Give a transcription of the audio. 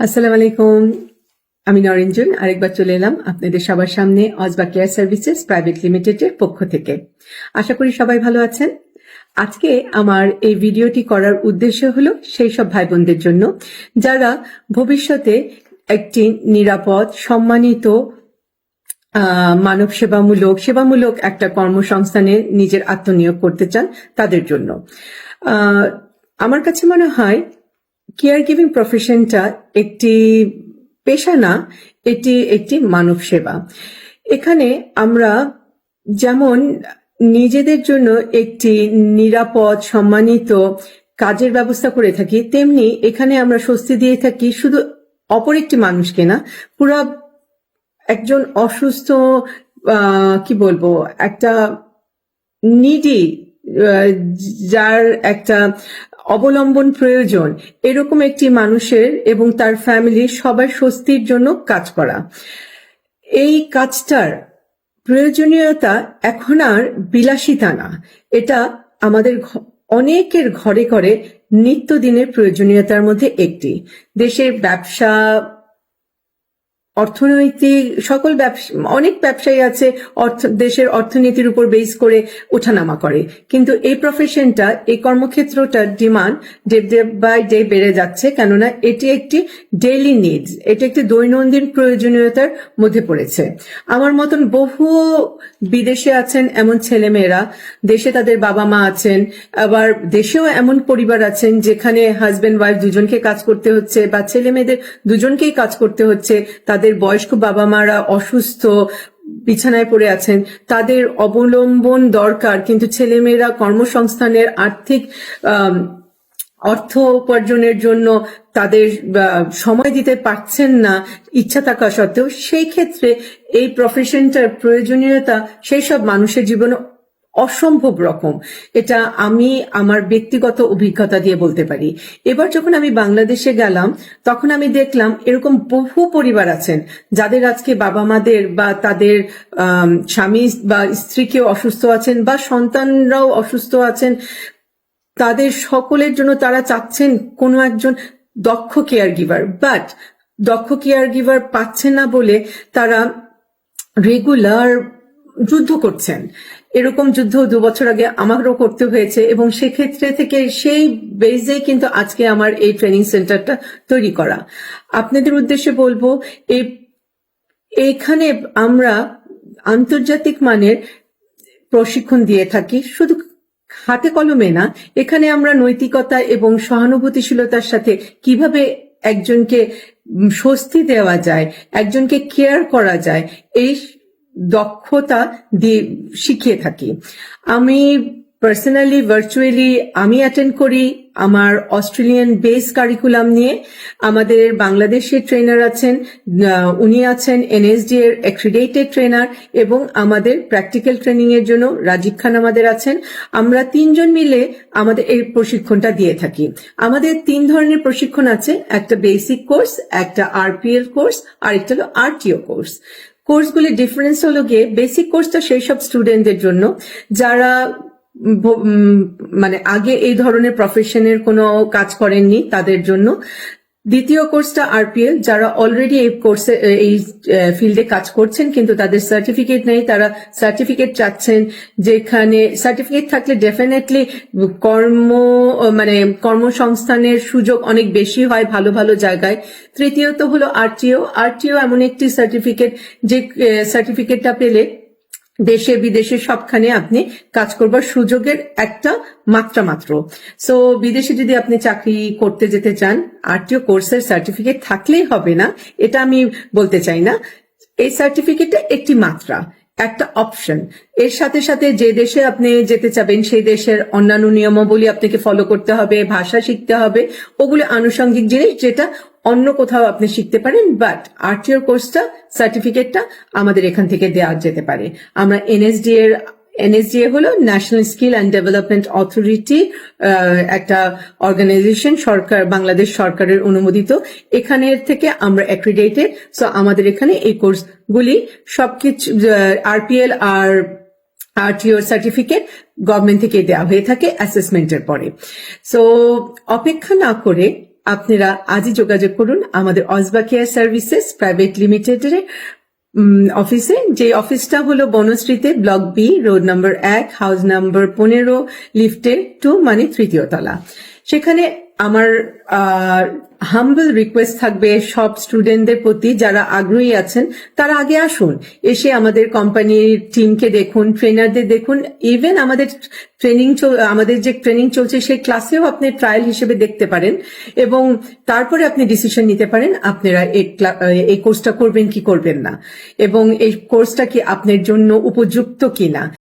আসসালামু আলাইকুম। আমি নরেঞ্জন আরেকবার চলে এলাম আপনাদের সবার সামনে অজবা কেয়ার সার্ভিসেস প্রাইভেট লিমিটেডের পক্ষ থেকে। আশা করি সবাই ভালো আছেন। আজকে আমার এই ভিডিওটি করার উদ্দেশ্য হলো সেই সব ভাই বোনদের জন্য, যারা ভবিষ্যতে একটি নিরাপদ, সম্মানিত মানব সেবামূলক সেবামূলক একটা কর্মসংস্থানে নিজের আত্মনিয়োগ করতে চান তাদের জন্য। আমার কাছে মনে হয় কেয়ার গিভিং প্রফেশনটা একটি পেশা না, এটি একটি মানব সেবা। এখানে আমরা যেমন নিজেদের জন্য একটি নিরাপদ, সম্মানিত কাজের ব্যবস্থা করে থাকি, তেমনি এখানে আমরা স্বস্তি দিয়ে থাকি শুধু অপর একটি মানুষকে না, পুরা একজন অসুস্থ কি বলব, একটা নিডি যার একটা অবলম্বন প্রয়োজন, এরকম একটি মানুষের এবং তার ফ্যামিলির সবার স্বস্তির জন্য কাজ করা। এই কাজটার প্রয়োজনীয়তা এখন আর বিলাসিতা না। এটা আমাদের অনেকের ঘরে ঘরে নিত্যদিনের প্রয়োজনীয়তার মধ্যে একটি। দেশের ব্যবসা অর্থনৈতিক, সকল ব্যবসা, অনেক ব্যবসায়ী আছে অর্থ, দেশের অর্থনীতির উপর বেস করে ওঠানামা করে। কিন্তু এই প্রফেশনটা এই কর্মক্ষেত্রটার demand day day by day বেড়ে যাচ্ছে, কেননা এটি একটি ডেইলি নিডস এটি একটি দৈনন্দিন প্রয়োজনীয়তার মধ্যে পড়েছে। আমার মতন বহু বিদেশে আছেন এমন ছেলেমেয়েরা, দেশে তাদের বাবা মা আছেন, আবার দেশেও এমন পরিবার আছেন যেখানে হাজবেন্ড ওয়াইফ দুজনকে কাজ করতে হচ্ছে বা ছেলে মেয়েদের দুজনকেই কাজ করতে হচ্ছে, তাদের বয়স্ক বাবা মারা অসুস্থ, বিছানায় পড়ে আছেন, তাদের অবলম্বন দরকার। কিন্তু ছেলেমেয়েরা কর্মসংস্থানের আর্থিক অর্থ উপার্জনের জন্য তাদের সময় দিতে পারছেন না ইচ্ছা থাকা সত্ত্বেও, সেই ক্ষেত্রে এই প্রফেশনটার প্রয়োজনীয়তা, সেই সব মানুষের জীবনে অসম্ভব রকম। এটা আমি আমার ব্যক্তিগত অভিজ্ঞতা দিয়ে বলতে পারি। এবার যখন আমি বাংলাদেশে গেলাম, তখন আমি দেখলাম এরকম বহু পরিবার আছেন, যাদের আজকে বাবা মাদের বা তাদের স্বামী বা স্ত্রী কেউ অসুস্থ আছেন বা সন্তানরাও অসুস্থ আছেন। তাদের সকলের জন্য তারা চাচ্ছেন কোনো একজন দক্ষ কেয়ার গিভার। বাট দক্ষ কেয়ার গিভার পাচ্ছে না বলে তারা রেগুলার যুদ্ধ করছেন। এরকম যুদ্ধ দু বছর আগে আমারও করতে হয়েছে এবং সেক্ষেত্রে থেকে সেই বেজে কিন্তু আজকে আমার এই ট্রেনিং সেন্টারটা তৈরি করা। আপনাদের উদ্দেশ্যে বলব এই এখানে আমরা আন্তর্জাতিক মানের প্রশিক্ষণ দিয়ে থাকি, শুধু হাতে কলমে না, এখানে আমরা নৈতিকতা এবং সহানুভূতিশীলতার সাথে কীভাবে একজনকে স্বস্তি দেওয়া যায়, একজনকে কেয়ার করা যায়, এই দক্ষতা দিয়ে শিখিয়ে থাকি। আমি পার্সোনালি ভার্চুয়ালি আমি অ্যাটেন্ড করি আমার অস্ট্রেলিয়ান বেস কারিকুলাম নিয়ে। আমাদের বাংলাদেশের ট্রেনার আছেন উনি আছেন এনএসডি এর অ্যাক্রিডেটেড ট্রেনার এবং আমাদের প্র্যাকটিক্যাল ট্রেনিং এর জন্য রাজীব খান আমাদের আছেন। আমরা তিনজন মিলে আমাদের এই প্রশিক্ষণটা দিয়ে থাকি। আমাদের তিন ধরনের প্রশিক্ষণ আছে, একটা বেসিক কোর্স একটা আরপিএল কোর্স আর একটা হলো আরটিও কোর্স কোর্সগুলির ডিফারেন্স হলো গিয়ে বেসিক কোর্স তো সেই সব স্টুডেন্টদের জন্য, যারা মানে আগে এই ধরনের প্রফেশনের কোনো কাজ করেননি তাদের জন্য। দ্বিতীয় কোর্সটা আরপিএল যারা অলরেডি এই কোর্সে এই ফিল্ডে কাজ করছেন, কিন্তু তাদের সার্টিফিকেট নেই, তারা সার্টিফিকেট চাচ্ছেন যেখানে সার্টিফিকেট থাকলে ডেফিনেটলি কর্ম মানে কর্মসংস্থানের সুযোগ অনেক বেশি হয় ভালো ভালো জায়গায়। তৃতীয়ত হলো আরটিও আরটিও এমন একটি সার্টিফিকেট যে সার্টিফিকেটটা পেলে দেশে বিদেশে সবখানে আপনি কাজ করবার সুযোগের একটা মাত্রা মাত্র। সো বিদেশে যদি আপনি চাকরি করতে যেতে চান, আরটিও কোর্সের সার্টিফিকেট থাকলেই হবে না, এটা আমি বলতে চাই না। এই সার্টিফিকেটটা একটি মাত্রা, একটা অপশন এর সাথে সাথে যে দেশে আপনি যেতে চাবেন, সেই দেশের অন্যান্য নিয়মাবলী আপনাকে ফলো করতে হবে, ভাষা শিখতে হবে, ওগুলো আনুষঙ্গিক জিনিস যেটা অন্য কোথাও আপনি শিখতে পারেন বাট আরটিও কোর্সটা সার্টিফিকেটটা আমাদের এখান থেকে দেওয়া যেতে পারে। আমরা এনএসডি এর এনএসডিএ হলো national skill and development authority একটা অর্গানাইজেশন সরকার, বাংলাদেশ সরকারের অনুমোদিত। এখানের থেকে আমরা অ্যাক্রিডেটেড সো আমাদের এখানে এই কোর্সগুলি সবকিছু আরপিএল আর আরটিও সার্টিফিকেট গভর্নমেন্ট থেকে দেওয়া হয়ে থাকে অ্যাসেসমেন্টের পরে। সো অপেক্ষা না করে আপনারা আজই যোগাযোগ করুন আমাদের অসবা কেয়ার সার্ভিসেস প্রাইভেট লিমিটেডের অফিসে। যে অফিসটা হলো বনশ্রীতে ব্লক বি, রোড নম্বর এক, হাউস নাম্বার পনেরো লিফটে টু মানে তৃতীয় তলা। সেখানে আমার হাম্বল রিকোয়েস্ট থাকবে সব স্টুডেন্টদের প্রতি যারা আগ্রহী আছেন, তারা আগে আসুন, এসে আমাদের কোম্পানির টিমকে দেখুন ট্রেনারদের দেখুন ইভেন আমাদের ট্রেনিং আমাদের যে ট্রেনিং চলছে সেই ক্লাসেও আপনি ট্রায়াল হিসেবে দেখতে পারেন এবং তারপরে আপনি ডিসিশন নিতে পারেন আপনারা এই কোর্সটা করবেন কি করবেন না এবং এই কোর্সটা কি আপনার জন্য উপযুক্ত কিনা।